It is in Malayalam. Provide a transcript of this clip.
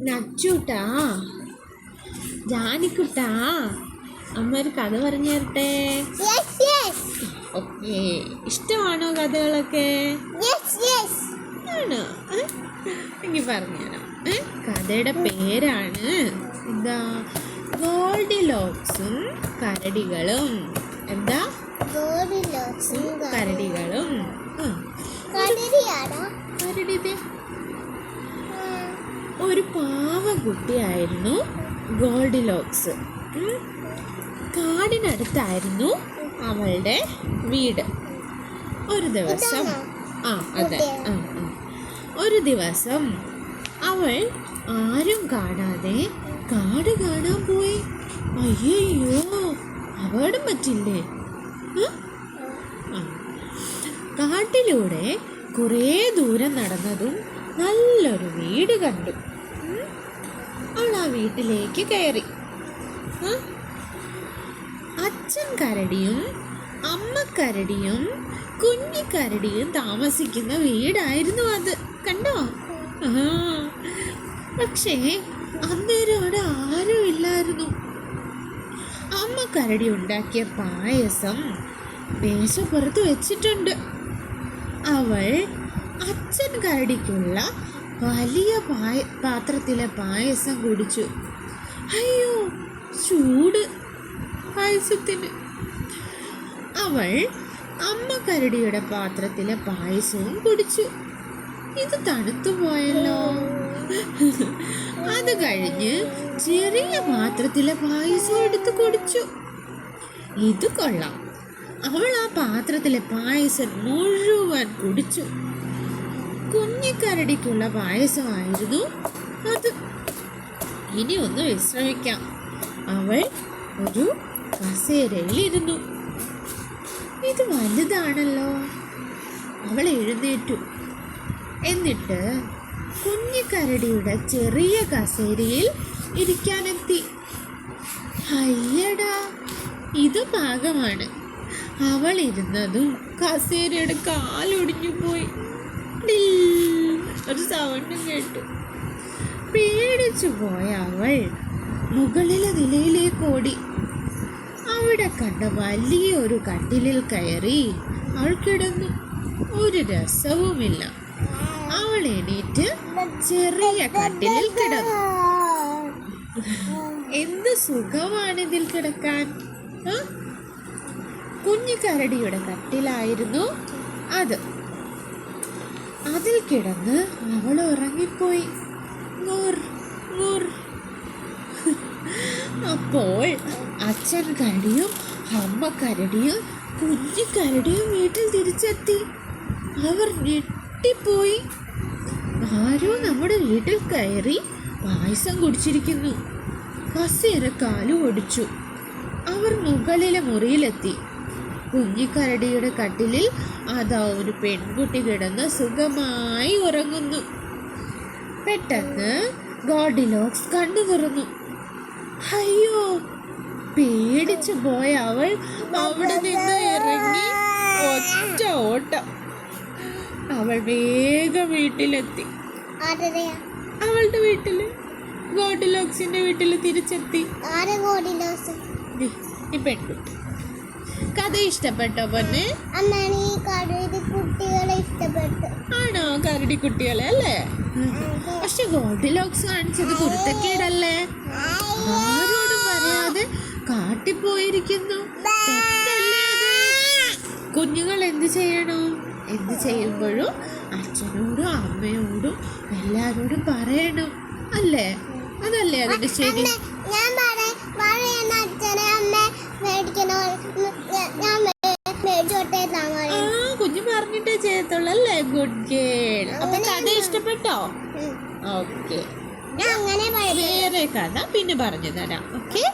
നച്ചൂട്ടാ. ജാനിക്കുട്ടാ. അമ്മ ഒരു കഥ പറഞ്ഞു തരട്ടെ. ഓക്കെ. ഇഷ്ടമാണോ കഥകളൊക്കെ. ആണോ? എനിക്ക് പറഞ്ഞുതരാം? കഥയുടെ പേരാണ് എന്താ? ഗോൾഡി ലോക്സും കരടികളും. എന്താ? ഉം കരടികളും. കരടി. ഒരു പാവ കുട്ടിയായിരുന്നു ഗോൾഡി ലോക്സ് കാടിനടുത്തായിരുന്നു അവളുടെ വീട്. ഒരു ദിവസം ആ അതെ ആ, ആ. ഒരു ദിവസം അവൾ ആരും കാണാതെ കാട് കാണാൻ പോയി. അയ്യോ അപകടം പറ്റില്ലേ? കാട്ടിലൂടെ കുറേ ദൂരം നടന്നതും നല്ലൊരു വീട് കണ്ടു. വീട്ടിലേക്ക് കയറി. അച്ഛൻ കരടിയും അമ്മ കരടിയും കുഞ്ഞി കരടിയും താമസിക്കുന്ന വീടായിരുന്നു അത്. കണ്ടോ? പക്ഷേ അന്നേരം അവിടെ ആരും ഇല്ലായിരുന്നു. അമ്മ കരടി ഉണ്ടാക്കിയ പായസം മേശപ്പുറത്ത് വെച്ചിട്ടുണ്ട്. അവൾ അച്ഛൻ കരടിക്കുള്ള വലിയ പായ പാത്രത്തിലെ പായസം കുടിച്ചു. അയ്യോ ചൂട്. പായസത്തിന്. അവൾ അമ്മ കരടിയുടെ പാത്രത്തിലെ പായസവും കുടിച്ചു. ഇത് തണുത്തു പോയല്ലോ. അത് കഴിഞ്ഞ് ചെറിയ പാത്രത്തിലെ പായസം എടുത്ത് കുടിച്ചു. ഇത് കൊള്ളാം. അവൾ ആ പാത്രത്തിലെ പായസം മുഴുവൻ കുടിച്ചു. കുഞ്ഞിക്കരടിക്കുള്ള പായസമായിരുന്നു അത്. ഇനി ഒന്ന് വിശ്രമിക്കാം. അവൾ ഒരു കസേരയിലിരുന്നു. ഇത് വലുതാണല്ലോ. അവൾ എഴുന്നേറ്റു. എന്നിട്ട് കുഞ്ഞിക്കരടിയുടെ ചെറിയ കസേരയിൽ ഇരിക്കാനെത്തി. അയ്യടാ ഇത് പാകമാണ്. അവൾ ഇരുന്നതും കസേരയുടെ കാലൊടിഞ്ഞു പോയി. ഡിൽ ഒരു സൗണ്ടും കേട്ടു. പേടിച്ചു പോയ അവൾ മുകളിലെ നിലയിലേക്ക് ഓടി. അവിടെ കണ്ട വലിയൊരു കട്ടിലിൽ കയറി അവൾ കിടന്നു. ഒരു രസവുമില്ല. അവൾ എണീറ്റ് ചെറിയ കട്ടിലിൽ കിടന്നു. എന്ത് സുഖമാണ് ഇതിൽ കിടക്കാൻ? കുഞ്ഞു കുഞ്ഞിക്കരടിയുടെ കട്ടിലായിരുന്നു അത്. അതിൽ കിടന്ന് അവൾ ഉറങ്ങിപ്പോയി. അപ്പോൾ അച്ഛൻ കരടിയും അമ്മ കരടിയും കുഞ്ഞിക്കരടിയും വീട്ടിൽ തിരിച്ചെത്തി. അവർ ഞെട്ടിപ്പോയി. ആരോ നമ്മുടെ വീട്ടിൽ കയറി പായസം കുടിച്ചിരിക്കുന്നു. കസേര കാലു ഒടിച്ചു. അവർ മുകളിലെ മുറിയിലെത്തി. കുഞ്ഞിക്കരടിയുടെ കട്ടിലിൽ അതാ ഒരു പെൺകുട്ടി കിടന്ന് സുഖമായി ഉറങ്ങുന്നു. പെട്ടെന്ന് ഗോഡിലോക്സ് കണ്ണു തുറന്നു. അയ്യോ പേടിച്ചു പോയ അവൾ അവിടെ നിന്ന് ഇറങ്ങി ഒറ്റ ഓട്ടം. അവൾ വേഗം വീട്ടിലെത്തി? അവളുടെ വീട്ടിൽ. ഗോഡിലോക്സിന്റെ വീട്ടിൽ തിരിച്ചെത്തി. ഈ പെൺകുട്ടി. കഥ ഇഷ്ടപ്പെട്ടോ പൊന്നെ? ആണോ? കരടി കുട്ടികളെ അല്ലേ? പക്ഷെ ഗോഡിലോക്സ് കാണിച്ചത് കുരുത്തക്കേടല്ലേ? ആരോടും പറയാതെ കാട്ടിപ്പോയിരിക്കുന്നു? കുഞ്ഞുങ്ങൾ എന്ത് ചെയ്യണോ? എന്ത് ചെയ്യുമ്പോഴും അച്ഛനോടും അമ്മയോടും എല്ലാരോടും പറയണം. അല്ലേ? അതല്ലേ അതിന്റെ ശരി? ഞാൻ അച്ഛനെ അമ്മ മേടിക്കണോ അല്ലേ ഗുഡ് ഗേൾ അപ്പൊ കഥ ഇഷ്ടപ്പെട്ടോ. ഓക്കെ ഞാൻ അങ്ങനെ വേറെ കഥ പിന്നെ പറഞ്ഞു തരാം. ഓക്കെ.